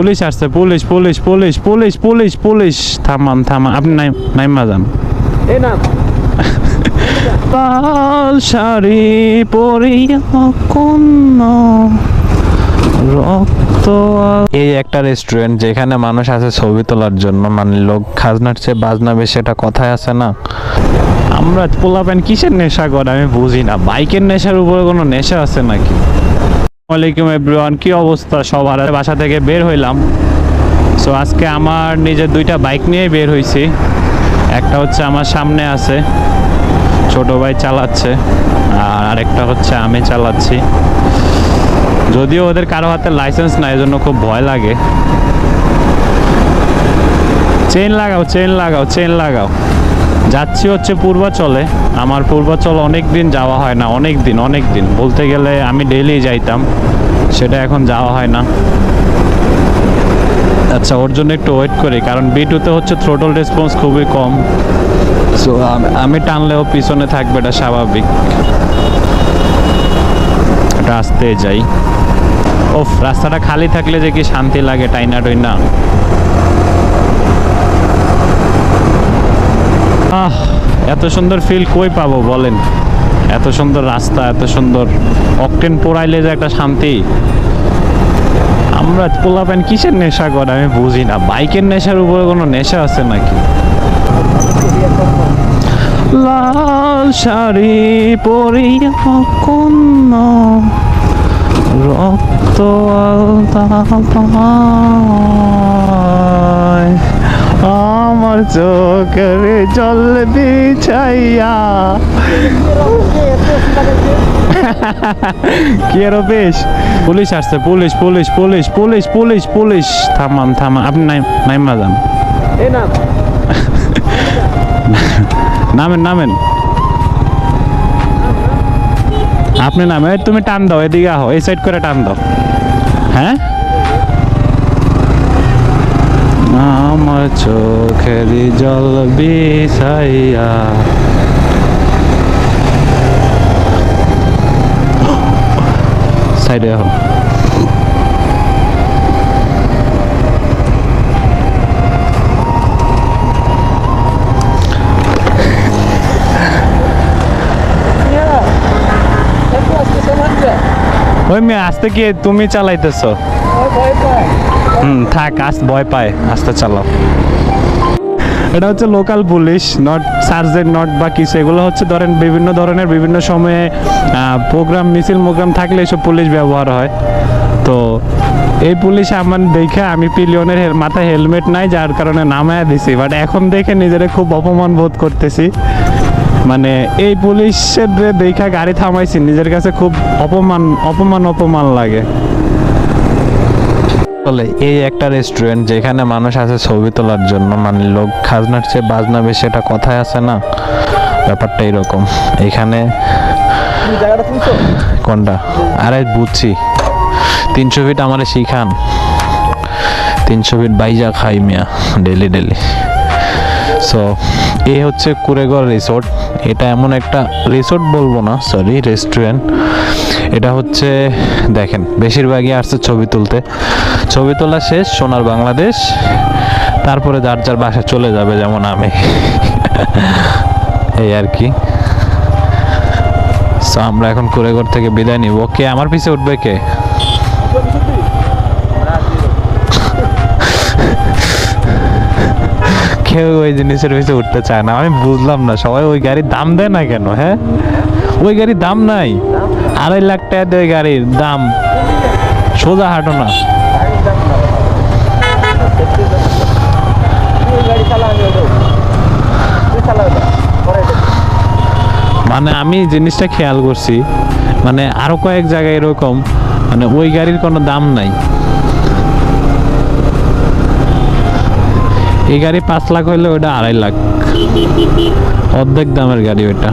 Police আসছে police police police police police police. থামান থামান। আপনি নাই নাইমা যান এই নাম। লাল শাড়ি পরিয়া রক্ত এই একটা রেস্টুরেন্ট যেখানে মানুষ আছে ছবি তোলার জন্য। মানে লোক খাজনার চেয়ে বাজনা বেশি এটা কথায় আছে না? আমরা পোলাপেন কিসের নেশা করে? আমি বুঝি না। বাইকের নেশার উপরে কোনো নেশা আছে নাকি? ওয়ালাইকুম এভরিওয়ান কি অবস্থা সবার? বাসা থেকে বের হইলাম। সো আজকে আমার নিজের দুইটা বাইক নিয়ে বের হয়েছি একটা হচ্ছে আমার সামনে আছে। ছোট ভাই চালাচ্ছে। আর আরেকটা হচ্ছে আমি চালাচ্ছি। যদিও ওদের কারও হাতে লাইসেন্স নাই, এজন্য খুব ভয় লাগে। চেন লাগাও চেন লাগাও চেন লাগাও। যাচ্ছি হচ্ছে পূর্বাচলে। আমার পূর্বাচল অনেক দিন যাওয়া হয় না অনেক দিন অনেক দিন বলতে গেলে আমি ডেইলি যাইতাম, সেটা এখন যাওয়া হয় না। আচ্ছা ওর জন্য একটু ওয়েট করি, কারণ বি টুতে হচ্ছে থ্রোটল রেসপন্স খুবই কম। সো আমি টানলেও পিছনে থাকবে, এটা স্বাভাবিক। এটা আসতে যাই। ওফ, রাস্তাটা খালি থাকলে যে কি শান্তি লাগে টাইনা টইনা এত সুন্দর ফিল কই পাবো বলেন? এত সুন্দর রাস্তা, এত সুন্দর অকটেন পোড়াইলে যে একটা শান্তি। আমরা পোলাপেন কিসের নেশা করে? আমি বুঝি না। বাইকের নেশার উপরে কোনো নেশা আছে নাকি? লাল শাড়ি পরিয়া কন্যা রক্ত আলতা চোখের জল বিছাইয়া। কি আরও বেশ পুলিশ আসছে police police police police police police. থামান থামান আপনি নাই নাইমা যান নামেন নামেন। আপনি নামে তুমি টান দাও এদিকে আহো এই সাইড করে টান দাও। হ্যাঁ? আমার চোখের জল বিষাইয়া। সাইডে আহো। একটু আসতে সমাজে ওই মেয়ে আসতে কি তুমি চালাইতেছো? ভয় পায়। হুম, থাক আস ভয় পায় আস্তে চালাও। এটা হচ্ছে local police not sergeant not বা কিছু। এগুলো হচ্ছে ধরেন বিভিন্ন ধরনের, বিভিন্ন সময়ে প্রোগ্রাম মিছিল প্রোগ্রাম থাকলে এসব পুলিশ ব্যবহার হয়। তো এই পুলিশ আমার দেখে আমি পিলিয়নের মাথায় হেলমেট নাই, যার কারণে নামায়া দিছি। বাট এখন দেখে নিজেরা খুব অপমান বোধ করতেছি। মানে এই পুলিশের দেখা গাড়ি থামাইছি, নিজের কাছে খুব অপমান অপমান অপমান লাগে। বলে এই একটা রেস্টুরেন্ট যেখানে মানুষ আছে ছবি তোলার জন্য মানে লোক খাজনার চেয়ে বাজনা বেশি এটা কথায় আছে না? ব্যাপারটা এরকম। এখানে কোনটা? আরে বুঝছি। তিনশো ফিট আমারে শিখান। তিনশো ফিট বাইজা খাই মিয়া ডেলি ডেলি সো এ হচ্ছে কুরেগড় রিসোর্ট এটা এমন একটা রিসোর্ট বলব না সরি রেস্টুরেন্ট এটা হচ্ছে, দেখেন, বেশিরভাগই আসছে ছবি তুলতে। ছবি তোলা শেষ, সোনার বাংলাদেশ। তারপরে যার যার বাসায় চলে যাবে, যেমন আমি। এই আর কি। আমরা এখন কুরেগড় থেকে বিদায় নিব। কে, আমার পিছে উঠবে কে? কেউ ওই জিনিসের পিছে উঠতে চায় না। আমি বুঝলাম না, সবাই ওই গাড়ির দাম দেয় না কেন হ্যাঁ? ওই গাড়ির দাম নাই। আড়াই লাখ টাকা দিয়ে গাড়ির দাম। সোজা হাঁটো না। মানে আমি জিনিসটা খেয়াল করছি মানে আরও কয়েক জায়গায় এরকম মানে ওই গাড়ির কোনো দাম নাই। এই গাড়ি পাঁচ লাখ হইলে ওটা আড়াই লাখ। অর্ধেক দামের গাড়ি ওইটা।